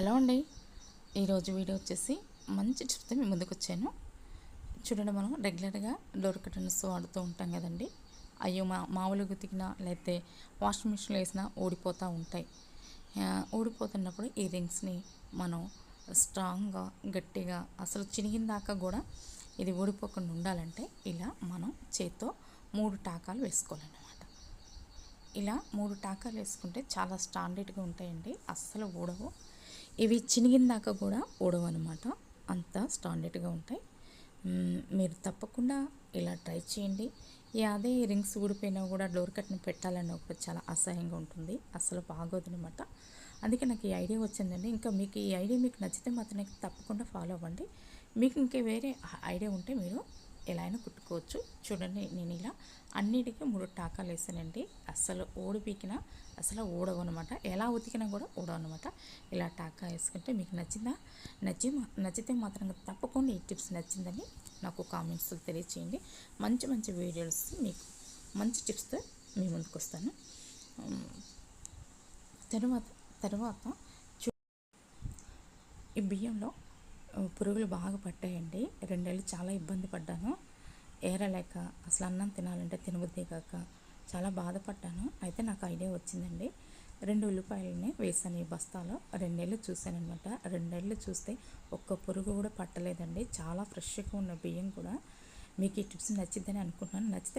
Hello అండి. ఈరోజు video వచ్చేసి మంచి టిప్స్తో మీ ముందుకు వచ్చాను. చూడండి మనం రెగ్యులర్గా డోర్ కర్టన్స్ వాడుతూ ఉంటాం కదండి. అయ్యో మా మామూలుగా ఉతికినా లేకపోతే వాషింగ్ మిషన్లో వేసినా ఊడిపోతూ ఉంటాయి. ఊడిపోతున్నప్పుడు ఈ రింగ్స్ని మనం స్ట్రాంగ్గా గట్టిగా అసలు చినిగిన దాకా కూడా ఇది ఊడిపోకుండా ఉండాలంటే ఇలా మనం చేత్తో మూడు టాకాలు వేసుకోవాలన్నమాట. ఇలా మూడు టాకాలు వేసుకుంటే చాలా స్టాండర్డ్గా ఉంటాయండి. అస్సలు ఊడవు. ఇవి చినిగిందాక కూడా ఊడవు అనమాట అంత స్టాండర్డ్గా ఉంటాయి. మీరు తప్పకుండా ఇలా ట్రై చేయండి. అదే రింగ్స్ ఊడిపోయినా కూడా డోర్ కట్ని పెట్టాలని ఒకటి చాలా అసహ్యంగా ఉంటుంది. అసలు బాగోదు అనమాట అందుకే నాకు ఈ ఐడియా వచ్చిందండి. ఇంకా మీకు ఈ ఐడియా మీకు నచ్చితే మాత్రం తప్పకుండా ఫాలో అవ్వండి. మీకు ఇంకే వేరే ఐడియా ఉంటే మీరు ఎలా అయినా కుట్టుకోవచ్చు. చూడండి నేను ఇలా అన్నిటికీ మూడు టాకాలు వేసానండి. అసలు ఓడిపీకినా అసలు ఊడవు అనమాట ఎలా ఉతికినా కూడా ఊడవు అనమాట ఇలా టాకా వేసుకుంటే మీకు నచ్చిందా? నచ్చి నచ్చితే మాత్రం తప్పకుండా ఈ టిప్స్ నచ్చిందని నాకు కామెంట్స్లో తెలియచేయండి. మంచి మంచి వీడియోస్ మీకు మంచి టిప్స్తో మీ ముందుకు వస్తాను. తర్వాత తర్వాత చూ ఈ బియ్యంలో పురుగులు బాగా పట్టాయండి. రెండేళ్ళు చాలా ఇబ్బంది పడ్డాను. ఏరలేక అసలు అన్నం తినాలంటే తినబుద్ది కాక చాలా బాధపడ్డాను. అయితే నాకు ఐడియా వచ్చిందండి. రెండు ఉల్లిపాయలని వేసాను ఈ బస్తాలో. రెండేళ్ళు చూశానమాట రెండేళ్ళు చూస్తే ఒక్క పురుగు కూడా పట్టలేదండి. చాలా ఫ్రెష్గా ఉన్న బియ్యం కూడా. మీకు ఈ టిప్స్ నచ్చిద్దని అనుకుంటున్నాను. నచ్చితే